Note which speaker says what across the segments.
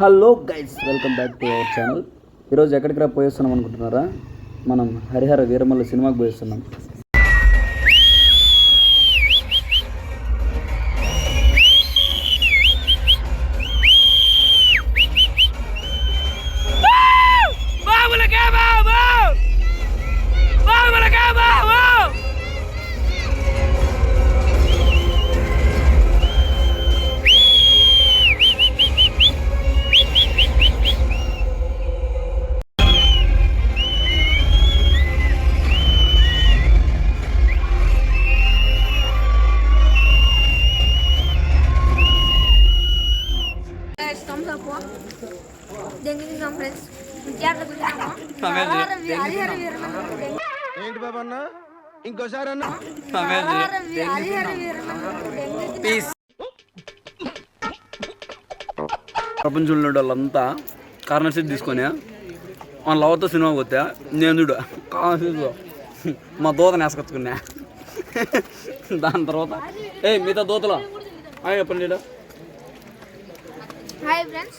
Speaker 1: Hello guys welcome back to our channel ఈరోజు ఎక్కడికి రా పోయేస్తున్నాం అనుకుంటున్నారా? మనం హరిహర వీరమల్ల సినిమాకి పోయేస్తున్నాం.
Speaker 2: బాబులకే బాబు! బాబులకే బాబు!
Speaker 3: దెంగినాం ఫ్రెండ్స్ విద్యార్థులకు హరహర
Speaker 4: ఏంటి ఇంకోసారి అన్న.
Speaker 3: హరహర
Speaker 1: ప్రపంచంలో ఉండే వాళ్ళంతా కార్నర్ సీట్ తీసుకొని మన లవర్తో సినిమాకి పోతే నేను చూడు మా దూతని వేసుకొచ్చుకున్నా దాని తర్వాత. ఏ మిగతా దూతలో? అయ్యి చెప్పండి.
Speaker 3: హాయ్ ఫ్రెండ్స్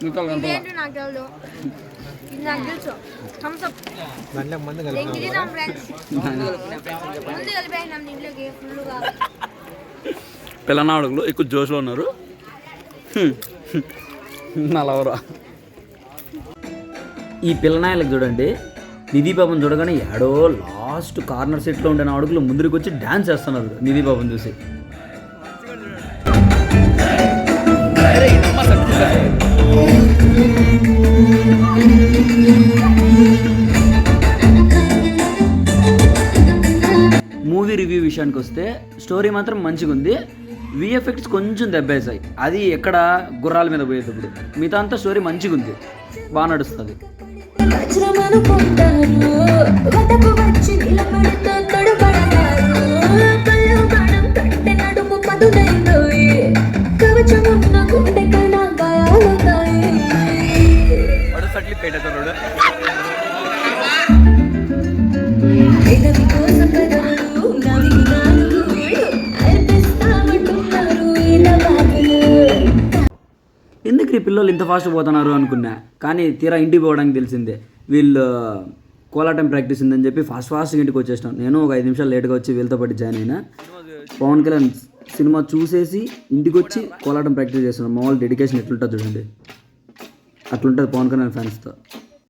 Speaker 3: ఫుల్గా
Speaker 1: పిల్లనాడుగులు ఎక్కువ జోష్లో ఉన్నారు. హ్మ్. నా లవరా. ఈ పిల్లనాయలకు చూడండి నిధి పాపం చూడగానే ఎడో లాస్ట్ కార్నర్ సెట్లో ఉండే అడుగులు ముందుకు వచ్చి డ్యాన్స్ చేస్తున్నారు. నిధి పాపం చూసి. మూవీ రివ్యూ విషయానికి వస్తే స్టోరీ మాత్రం మంచిగా ఉంది విఎఫ్ఎక్స్ కొంచెం దెబ్బేసాయి అది ఎక్కడ గుర్రాల మీద పోయేటప్పుడు. మిగతా అంతా స్టోరీ మంచిగా ఉంది బాగా నడుస్తుంది ఏంటి పిల్లలు ఇంత ఫాస్ట్ పోతున్నారు అనుకున్నా. కానీ తీరా ఇంటికి పోవడానికి తెలిసిందే. వీళ్ళు కోలాటం ప్రాక్టీస్ ఉందని చెప్పి ఫాస్ట్ ఫాస్ట్గా ఇంటికి వచ్చేసినాం. నేను ఒక ఐదు నిమిషాలు లేట్గా వచ్చి వీళ్ళతో పాటు జాయిన్ అయినా పవన్ కళ్యాణ్ సినిమా చూసేసి ఇంటికి వచ్చి కోలాటం ప్రాక్టీస్ చేస్తున్నాం మా వాళ్ళు డెడికేషన్ ఎట్లుంటుంది చూడండి. అట్లుంటుంది పవన్ కళ్యాణ్ ఫ్యాన్స్తో